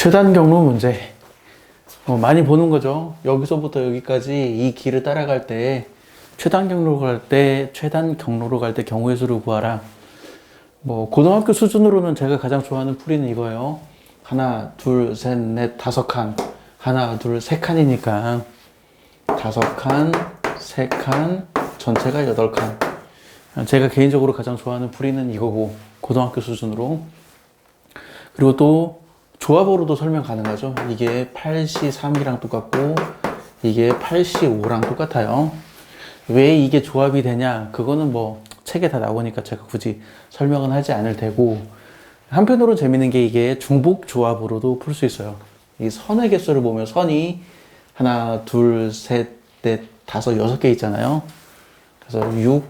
최단 경로 문제. 어, 많이 보는 거죠. 여기서부터 여기까지 이 길을 따라갈 때 최단 경로로 갈 때 최단 경로로 갈 때 경우의 수를 구하라. 뭐 고등학교 수준으로는 제가 가장 좋아하는 풀이는 이거예요. 하나, 둘, 셋, 넷, 다섯 칸. 하나, 둘, 세 칸이니까 다섯 칸, 세 칸, 전체가 여덟 칸. 제가 개인적으로 가장 좋아하는 풀이는 이거고 고등학교 수준으로. 그리고 또 조합으로도 설명 가능하죠. 이게 8C3이랑 똑같고 이게 8C5랑 똑같아요. 왜 이게 조합이 되냐? 그거는 뭐 책에 다 나오니까 제가 굳이 설명은 하지 않을 테고 한편으로 재밌는 게 이게 중복 조합으로도 풀 수 있어요. 이 선의 개수를 보면 선이 하나, 둘, 셋, 넷, 다섯, 여섯 개 있잖아요. 그래서 6,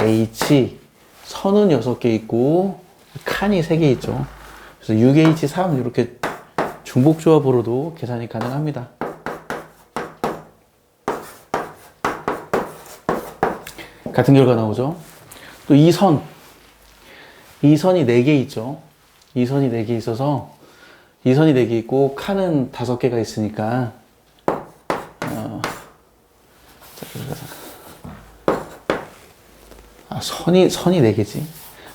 H, 선은 여섯 개 있고 칸이 세 개 있죠. 그래서 6H3 이렇게 중복 조합으로도 계산이 가능합니다. 같은 결과 나오죠. 또 이 선, 이 선이 4개 있죠. 이 선이 4개 있어서 이 선이 4개 있고 칸은 5개가 있으니까 어, 아, 선이 선이 4개지.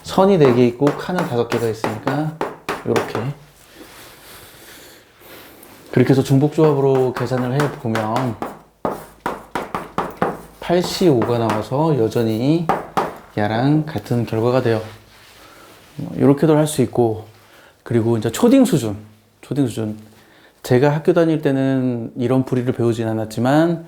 선이 4개 있고 칸은 5개가 있으니까 이렇게 그렇게 해서 중복 조합으로 계산을 해 보면 85가 나와서 여전히 얘랑 같은 결과가 돼요. 뭐 이렇게도 할 수 있고 그리고 이제 초딩 수준, 초딩 수준. 제가 학교 다닐 때는 이런 풀이를 배우진 않았지만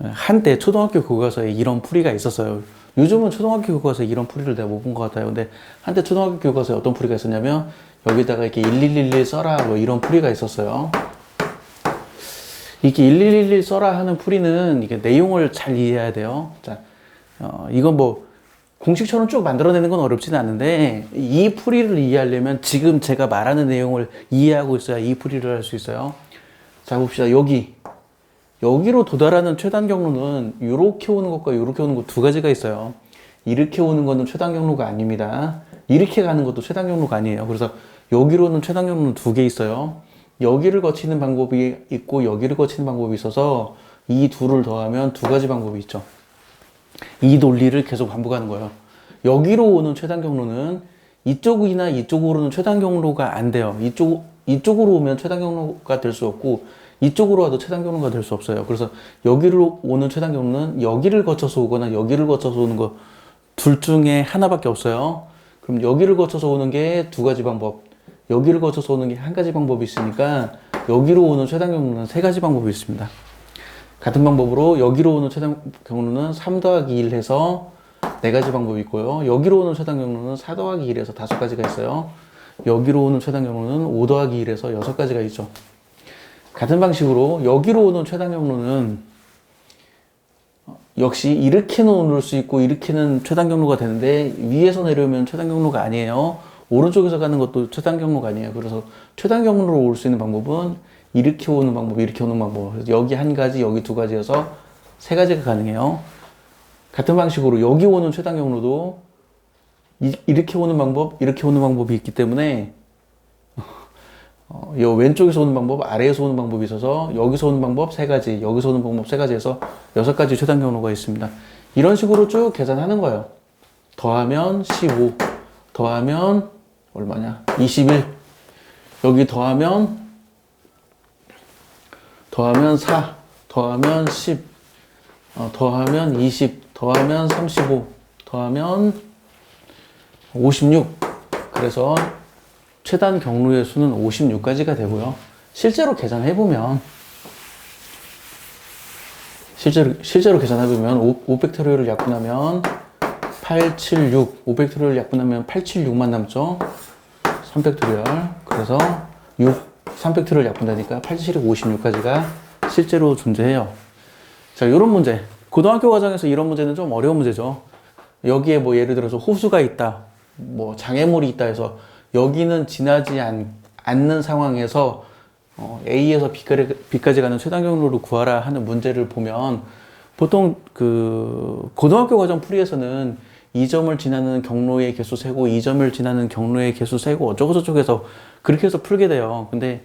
한때 초등학교 교과서에 이런 풀이가 있었어요. 요즘은 초등학교 교과서에 이런 풀이를 내가 못 본 것 같아요. 근데 한때 초등학교 교과서에 어떤 풀이가 있었냐면 여기다가 이렇게 1111 써라 뭐 이런 풀이가 있었어요. 이게 1111 써라 하는 풀이는 이게 내용을 잘 이해해야 돼요. 자, 어, 이건 뭐 공식처럼 쭉 만들어내는 건 어렵지는 않은데 이 풀이를 이해하려면 지금 제가 말하는 내용을 이해하고 있어야 이 풀이를 할 수 있어요. 자 봅시다. 여기 여기로 도달하는 최단 경로는 이렇게 오는 것과 이렇게 오는 것 두 가지가 있어요. 이렇게 오는 것은 최단 경로가 아닙니다. 이렇게 가는 것도 최단 경로가 아니에요. 그래서 여기로는 최단 경로는 두 개 있어요. 여기를 거치는 방법이 있고 여기를 거치는 방법이 있어서 이 둘을 더하면 두 가지 방법이 있죠. 이 논리를 계속 반복하는 거예요. 여기로 오는 최단 경로는 이쪽이나 이쪽으로는 최단 경로가 안 돼요. 이쪽 이쪽으로 오면 최단 경로가 될 수 없고 이쪽으로 와도 최단 경로가 될 수 없어요. 그래서 여기로 오는 최단 경로는 여기를 거쳐서 오거나 여기를 거쳐서 오는 거 둘 중에 하나밖에 없어요. 그럼 여기를 거쳐서 오는 게 두 가지 방법, 여기를 거쳐서 오는 게 한 가지 방법이 있으니까 여기로 오는 최단 경로는 세 가지 방법이 있습니다. 같은 방법으로 여기로 오는 최단 경로는 3 더하기 1 해서 네 가지 방법이 있고요. 여기로 오는 최단 경로는 4 더하기 1 해서 다섯 가지가 있어요. 여기로 오는 최단 경로는 5 더하기 1 해서 여섯 가지가 있죠. 같은 방식으로 여기로 오는 최단 경로는 역시 이렇게는 오를 수 있고 이렇게는 최단 경로가 되는데 위에서 내려오면 최단 경로가 아니에요. 오른쪽에서 가는 것도 최단 경로가 아니에요. 그래서 최단 경로로 올 수 있는 방법은 이렇게 오는 방법, 이렇게 오는 방법. 여기 한 가지, 여기 두 가지여서 세 가지가 가능해요. 같은 방식으로 여기 오는 최단 경로도 이, 렇게 오는 방법, 이렇게 오는 방법이 있기 때문에 어, 요 왼쪽에서 오는 방법, 아래에서 오는 방법이 있어서 여기서 오는 방법 세 가지, 여기서 오는 방법 세 가지에서 여섯 가지 최단 경로가 있습니다. 이런 식으로 쭉 계산하는 거예요. 더하면 15, 더하면 얼마냐? 21. 여기 더하면 더하면 4, 더하면 10, 어, 더하면 20, 더하면 35, 더하면 56. 그래서 최단 경로의 수는 56까지가 되고요. 실제로 계산해 보면, 실제로, 실제로 계산해 보면, 5팩토리얼을 약분하면 876, 5팩토리얼 약분하면 876만 남죠? 3팩토리얼. 그래서 6, 3팩토리얼 약분되니까 87이 56까지가 실제로 존재해요. 자, 이런 문제. 고등학교 과정에서 이런 문제는 좀 어려운 문제죠. 여기에 뭐 예를 들어서 호수가 있다, 뭐 장애물이 있다 해서 여기는 지나지 않, 않는 상황에서 어, A에서 B까지, B까지 가는 최단 경로를 구하라 하는 문제를 보면 보통 그 고등학교 과정 풀이에서는 이 점을 지나는 경로의 개수 세고 이 점을 지나는 경로의 개수 세고 어쩌고 저쩌고 해서 그렇게 해서 풀게 돼요. 근데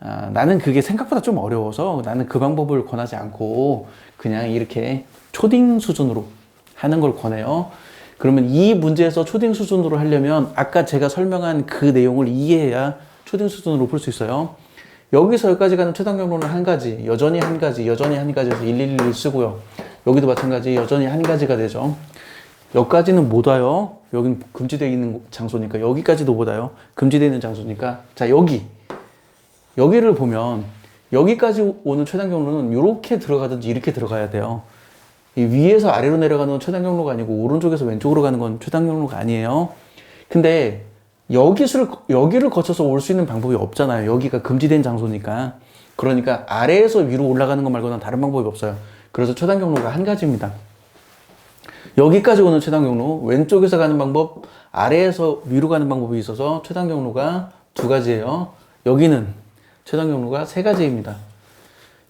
아, 나는 그게 생각보다 좀 어려워서 나는 그 방법을 권하지 않고 그냥 이렇게 초딩 수준으로 하는 걸 권해요. 그러면 이 문제에서 초딩 수준으로 하려면 아까 제가 설명한 그 내용을 이해해야 초딩 수준으로 풀 수 있어요. 여기서 여기까지 가는 최단 경로는 한 가지, 여전히 한 가지, 여전히 한 가지에서 111 쓰고요. 여기도 마찬가지, 여전히 한 가지가 되죠. 여기까지는 못 와요. 여기는 금지되어 있는 장소니까 여기까지도 못 와요. 금지되어 있는 장소니까 자 여기 여기를 보면 여기까지 오는 최단 경로는 이렇게 들어가든지 이렇게 들어가야 돼요. 이 위에서 아래로 내려가는 건 최단 경로가 아니고 오른쪽에서 왼쪽으로 가는 건 최단 경로가 아니에요. 근데 여기 를 여기를 거쳐서 올 수 있는 방법이 없잖아요. 여기가 금지된 장소니까. 그러니까 아래에서 위로 올라가는 것 말고는 다른 방법이 없어요. 그래서 최단 경로가 한 가지입니다. 여기까지 오는 최단 경로, 왼쪽에서 가는 방법, 아래에서 위로 가는 방법이 있어서 최단 경로가 두 가지예요. 여기는 최단 경로가 세 가지입니다.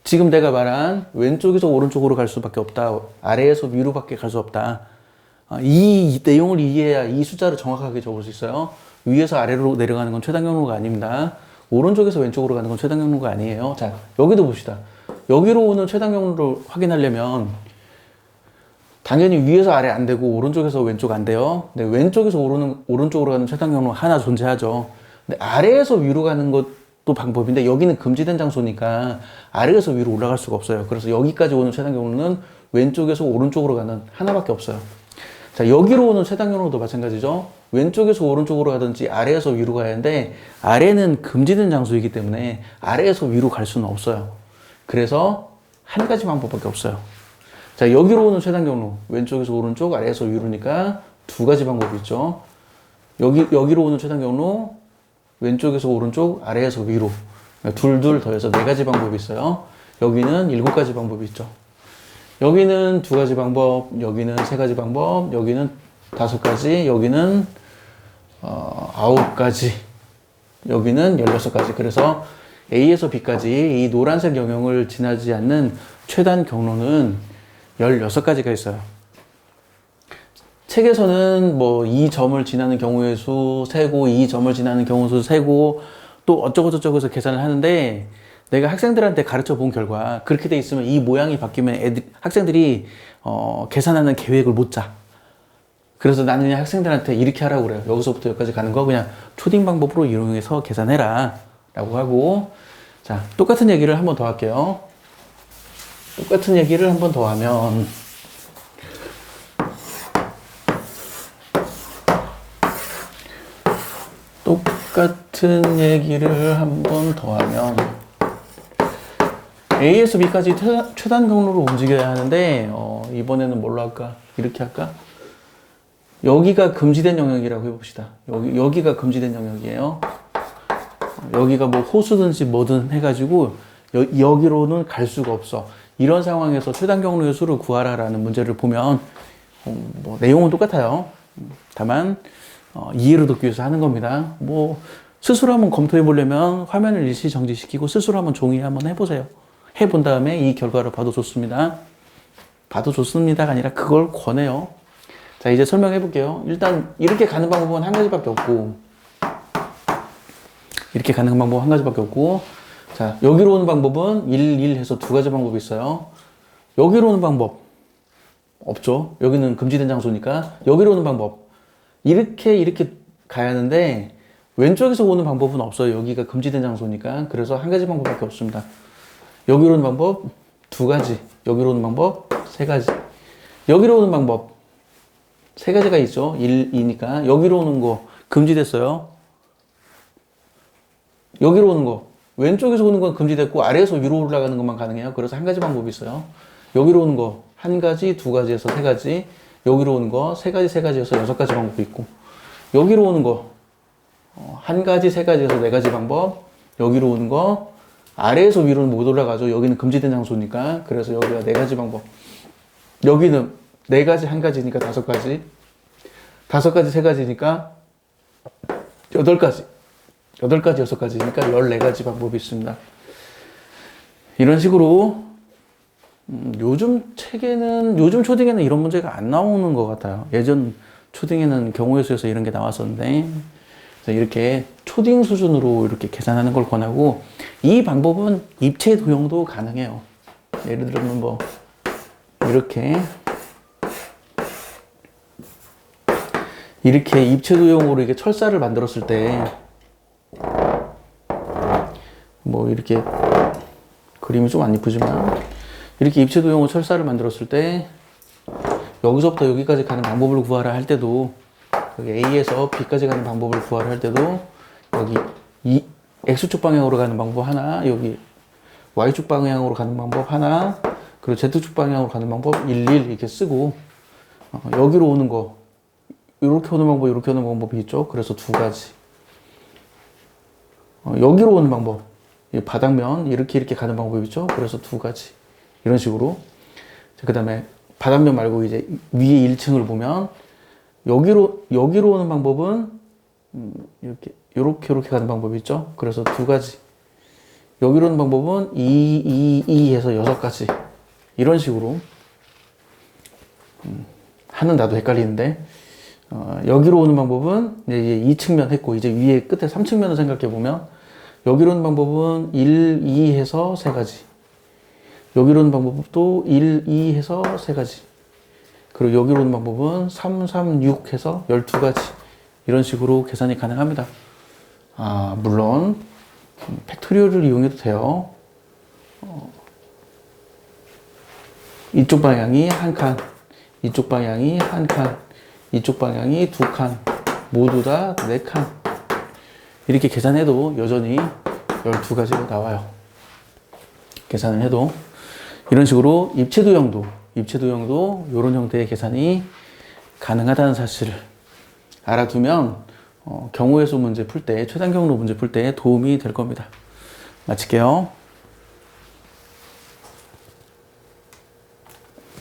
지금 내가 말한 왼쪽에서 오른쪽으로 갈 수밖에 없다. 아래에서 위로밖에 갈 수 없다. 아, 이 내용을 이해해야 이 숫자를 정확하게 적을 수 있어요. 위에서 아래로 내려가는 건 최단 경로가 아닙니다. 오른쪽에서 왼쪽으로 가는 건 최단 경로가 아니에요. 자, 여기도 봅시다. 여기로 오는 최단 경로를 확인하려면 당연히 위에서 아래 안 되고 오른쪽에서 왼쪽 안 돼요. 근데 왼쪽에서 오르는 오른쪽으로 가는 최단 경로 하나 존재하죠. 근데 아래에서 위로 가는 것 도 방법인데 여기는 금지된 장소니까 아래에서 위로 올라갈 수가 없어요. 그래서 여기까지 오는 최단 경로는 왼쪽에서 오른쪽으로 가는 하나밖에 없어요. 자, 여기로 오는 최단 경로도 마찬가지죠. 왼쪽에서 오른쪽으로 가든지 아래에서 위로 가야 하는데 아래는 금지된 장소이기 때문에 아래에서 위로 갈 수는 없어요. 그래서 한 가지 방법밖에 없어요. 자, 여기로 오는 최단 경로. 왼쪽에서 오른쪽, 아래에서 위로니까 두 가지 방법이 있죠. 여기, 여기로 오는 최단 경로. 왼쪽에서 오른쪽, 아래에서 위로. 둘둘 더해서 네 가지 방법이 있어요. 여기는 일곱 가지 방법이 있죠. 여기는 두 가지 방법, 여기는 세 가지 방법, 여기는 다섯 가지, 여기는 어, 아홉 가지, 여기는 열여섯 가지. 그래서 A에서 B까지 이 노란색 영역을 지나지 않는 최단 경로는 16가지가 있어요. 책에서는 뭐 이 점을 지나는 경우의 수 세고 이 점을 지나는 경우 수 세고 또 어쩌고 저쩌고 해서 계산을 하는데 내가 학생들한테 가르쳐 본 결과 그렇게 돼 있으면 이 모양이 바뀌면 애들 학생들이 어, 계산하는 계획을 못 짜. 그래서 나는 그냥 학생들한테 이렇게 하라고 그래요. 여기서부터 여기까지 가는 거 그냥 초딩 방법으로 이용해서 계산해라. 라고 하고 자, 똑같은 얘기를 한 번 더 할게요. 똑같은 얘기를 한 번 더 하면 똑같은 얘기를 한 번 더 하면 A에서 B까지 최- 최단 경로로 움직여야 하는데 어, 이번에는 뭘로 할까? 이렇게 할까? 여기가 금지된 영역이라고 해봅시다. 여기, 여기가 금지된 영역이에요. 여기가 뭐 호수든지 뭐든 해가지고 여, 여기로는 갈 수가 없어. 이런 상황에서 최단 경로의 수를 구하라라는 문제를 보면 어, 뭐 내용은 똑같아요. 다만 어, 이해를 돕기 위해서 하는 겁니다. 뭐 스스로 한번 검토해 보려면 화면을 일시 정지시키고 스스로 한번 종이에 한번 해보세요. 해본 다음에 이 결과를 봐도 좋습니다. 봐도 좋습니다가 아니라 그걸 권해요. 자 이제 설명해 볼게요. 일단 이렇게 가는 방법은 한 가지밖에 없고 이렇게 가는 방법 한 가지밖에 없고 자 여기로 오는 방법은 1, 1 해서 두 가지 방법이 있어요. 여기로 오는 방법 없죠. 여기는 금지된 장소니까 여기로 오는 방법 이렇게 이렇게 가야 하는데 왼쪽에서 오는 방법은 없어요. 여기가 금지된 장소니까 그래서 한 가지 방법밖에 없습니다. 여기로 오는 방법 두 가지, 여기로 오는 방법 세 가지. 여기로 오는 방법 세 가지가 있죠. 1, 2니까 여기로 오는 거 금지됐어요. 여기로 오는 거 왼쪽에서 오는 건 금지됐고 아래에서 위로 올라가는 것만 가능해요. 그래서 한 가지 방법이 있어요. 여기로 오는 거 한 가지, 두 가지에서 세 가지. 여기로 오는 거 세 가지, 세 가지에서 여섯 가지 방법이 있고 여기로 오는 거 어, 한 가지, 세 가지에서 네 가지 방법. 여기로 오는 거 아래에서 위로는 못 올라가죠. 여기는 금지된 장소니까. 그래서 여기가 네 가지 방법. 여기는 네 가지, 한 가지니까 다섯 가지. 다섯 가지, 세 가지니까 여덟 가지. 여덟 가지, 여섯 가지니까 열네 가지 방법이 있습니다. 이런 식으로 음, 요즘 책에는 요즘 초딩에는 이런 문제가 안 나오는 것 같아요. 예전 초딩에는 경우의 수에서 이런 게 나왔었는데 그래서 이렇게 초딩 수준으로 이렇게 계산하는 걸 권하고 이 방법은 입체 도형도 가능해요. 예를 들면 뭐 이렇게 이렇게 입체 도형으로 이렇게 철사를 만들었을 때 뭐 이렇게 그림이 좀 안 이쁘지만 이렇게 입체 도형으로 철사를 만들었을 때 여기서부터 여기까지 가는 방법을 구하라 할 때도 여기 A에서 B까지 가는 방법을 구하라 할 때도 여기 이 X축 방향으로 가는 방법 하나 여기 Y축 방향으로 가는 방법 하나 그리고 Z축 방향으로 가는 방법 11 이렇게 쓰고 어, 여기로 오는 거 이렇게 오는 방법 이렇게 오는 방법이 있죠. 그래서 두 가지. 어, 여기로 오는 방법. 이 바닥면 이렇게 이렇게 가는 방법이 있죠. 그래서 두 가지 이런 식으로 그 다음에 바닥면 말고 이제 위에 1층을 보면 여기로 여기로 오는 방법은 음, 이렇게 요렇게 요렇게 가는 방법이 있죠. 그래서 두 가지. 여기로 오는 방법은 2, 2, 2 해서 여섯 가지. 이런 식으로 음, 하는 나도 헷갈리는데 어, 여기로 오는 방법은 이제 2측면 했고 이제 위에 끝에 3측면을 생각해 보면 여기로 오는 방법은 1, 2 해서 세 가지. 여기로 오는 방법도 1, 2 해서 세 가지. 그리고 여기로 오는 방법은 3, 3, 6 해서 12가지. 이런 식으로 계산이 가능합니다. 아, 물론, 음, 팩토리얼을 이용해도 돼요. 어, 이쪽 방향이 한 칸, 이쪽 방향이 한 칸, 이쪽 방향이 두 칸, 모두 다 네 칸. 이렇게 계산해도 여전히 12가지가 나와요. 계산을 해도. 이런 식으로 입체 도형도, 입체 도형도 이런 형태의 계산이 가능하다는 사실을 알아두면 어, 경우의 수 문제 풀 때, 최단 경로 문제 풀 때 도움이 될 겁니다. 마칠게요.